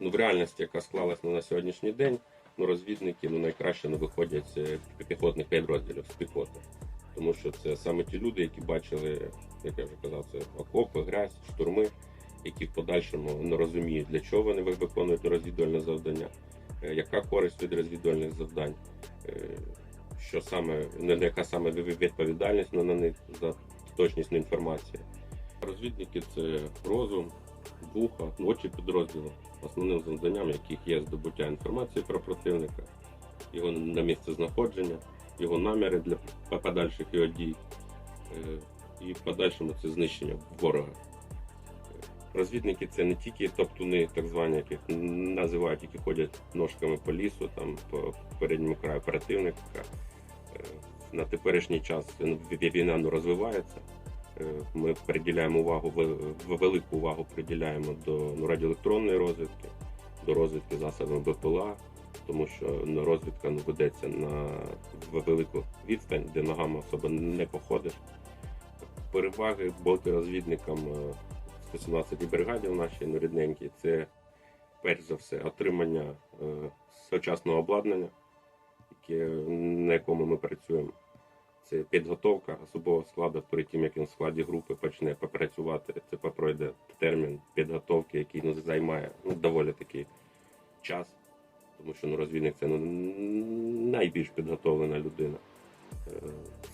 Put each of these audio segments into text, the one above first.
ну, в реальності, яка склалась ну, на сьогоднішній день, ну, розвідники ну, найкраще не виходять з піхотних підрозділів з піхоти. Тому що це саме ті люди, які бачили, як я вже казав, це окопи, грязь, штурми, які в подальшому не розуміють, для чого вони виконують розвідувальне завдання, е, яка користь від розвідувальних завдань, е, що саме, яка саме відповідальність на них за точність інформації. Розвідники це розум, вуха, очі підрозділу, основним завданням яких є здобуття інформації про противника, його на місце знаходження, його наміри для подальших його дій, е, і в подальшому це знищення ворога. Розвідники це не тільки топтуни, так звані, яких називають, які ходять ножками по лісу, там по передньому краю противника. Е, На теперішній час ну, війна ну, розвивається. Е, Ми приділяємо увагу, велику увагу приділяємо до ну, радіоелектронної розвідки, до розвідки засобами БПЛА, тому що ну, розвідка ну, ведеться на велику відстань, де ногами особо не походиш. Переваги бути розвідникам е, 117-й бригаді в нашій рідненькій це перш за все отримання е, сучасного обладнання, яке, на якому ми працюємо. Це підготовка особового складу перед тим, як він в складі групи почне попрацювати. Це пройде термін підготовки, який ну, займає ну, доволі такий час, тому що ну, розвідник це ну, найбільш підготовлена людина. Е,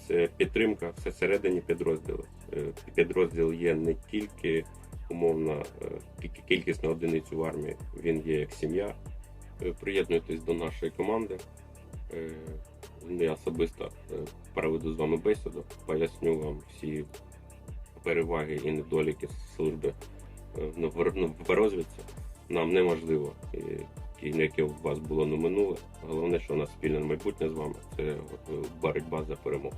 Це підтримка всередині підрозділу. Е, Підрозділ є не тільки умовно е, кількісна одиницю в армії, він є як сім'я. Приєднуйтесь до нашої команди. Я особисто е, проведу з вами бесіду, поясню вам всі переваги і недоліки служби е, ну, в розвідці. Нам неможливо, яке у вас було на минуле. Головне, що у нас спільне майбутнє з вами це е, боротьба за перемогу.